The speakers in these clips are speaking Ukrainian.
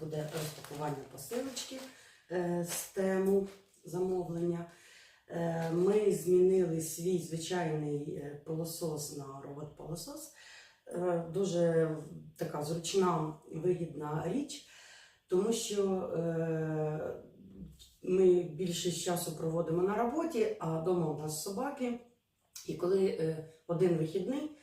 буде розпакування посилочки е, з тему замовлення. Е, Ми змінили свій звичайний е, пилосос на робот-пилосос. Дуже така зручна і вигідна річ, тому що ми більшість часу проводимо на роботі, а вдома у нас собаки. І коли один вихідний,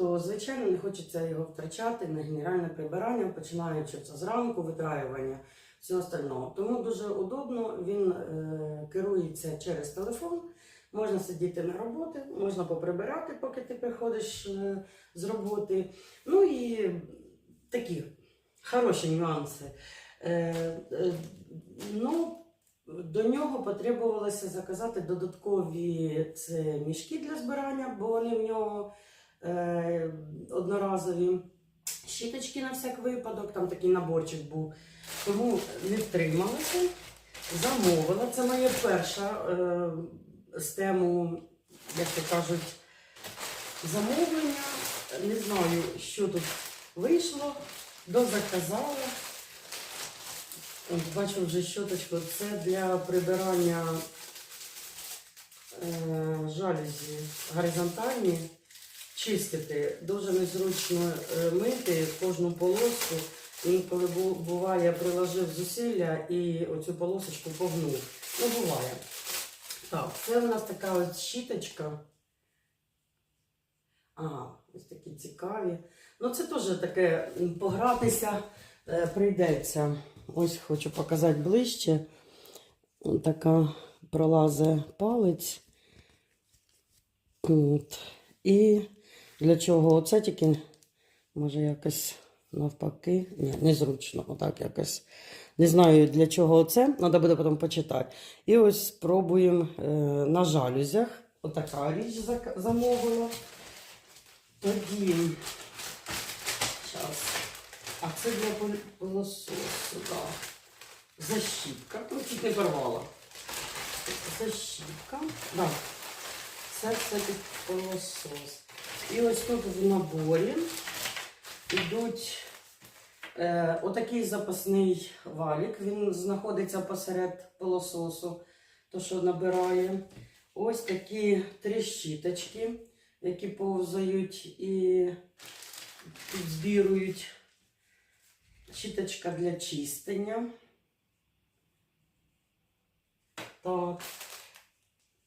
то звичайно не хочеться його втрачати на генеральне прибирання, починаючи це зранку, витраювання, всього остального. Тому дуже удобно, він е, керується через телефон. Можна сидіти на роботі, можна поприбирати, поки ти приходиш е, з роботи. Ну і такі хороші нюанси. Е, е, ну, до нього потребувалося заказати додаткові це мішки для збирання, бо вони в нього одноразові. Щіточки на всяк випадок, там такий наборчик був. Тому не втрималася, замовила. Це моя перша е, з тему, як то кажуть, замовлення. Не знаю, що тут вийшло, дозаказала. От бачу вже щоточку. Це для прибирання е, жалюзі горизонтальні. Чистити. Дуже незручно е, мити кожну полоску. Інколи бу- буває, приложив зусилля і оцю полосочку погнув. Ну, буває. Так, це у нас така ось щіточка. А, ось такі цікаві. Ну, це теж таке погратися е, прийдеться. Ось хочу показати ближче. Така пролазить палець. От. І для чого оце тільки, може, якось навпаки. Ні, незручно, отак якось. Не знаю, для чого це, треба буде потім почитати. І ось спробуємо е, на жалюзях. Отака річ замовила. Тоді. Зараз. А це для пилососу, да. Защіпка. Чуть не порвала. Защіпка. Да. Це все під пилосос. І ось тут в наборі йдуть е, отакий запасний валік. Він знаходиться посеред пилососу, то що набирає. Ось такі три щіточки, які повзають і підзбірують. Щіточка для чистення. Так.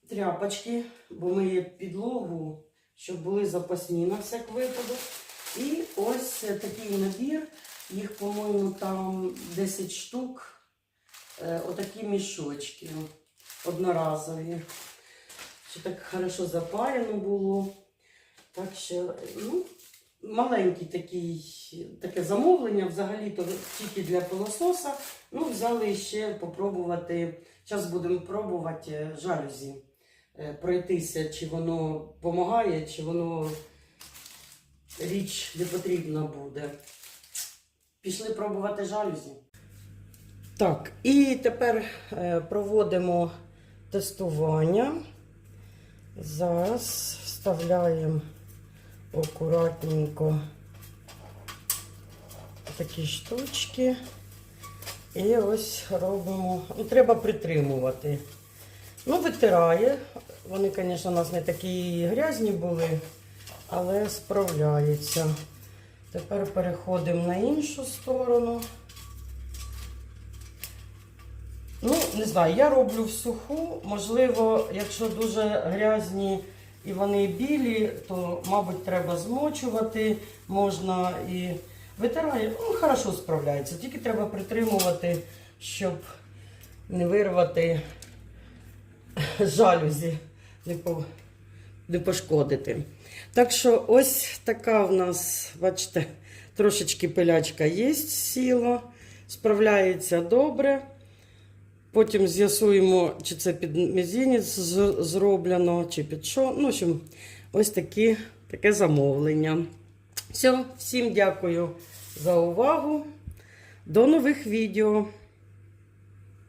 Тряпочки, бо миє підлогу, щоб були запасні на всяк випадок. І ось такий набір. Їх, по-моєму, там 10 штук. Е, отакі мішочки одноразові. Що так хорошо запаяно було. Так що, ну, маленький такий, таке замовлення, взагалі-то тільки для пилососа. Ну, взяли ще попробувати. Зараз будемо пробувати е, жалюзі. Е, Пройтися, чи воно допомагає, чи воно річ не потрібна буде. Пішли пробувати жалюзі. Так, і тепер е, проводимо тестування. Зараз вставляємо акуратненько такі штучки. І ось робимо. Ну, треба притримувати. Ну, витирає. Вони, звісно, у нас не такі грязні були, але справляється. Тепер переходимо на іншу сторону. Ну, не знаю, я роблю в суху. Можливо, якщо дуже грязні і вони білі, то, мабуть, треба змочувати. Можна і витирає. Ну, хорошо справляється. Тільки треба притримувати, щоб не вирвати жалюзі, не, по, не пошкодити. Так що ось така в нас, бачите, трошечки пилячка є, сіла, справляється добре. Потім з'ясуємо, чи це під мізинець зроблено, чи під що. Ну, в общем, ось такі, таке замовлення. Все, всім дякую за увагу. До нових відео.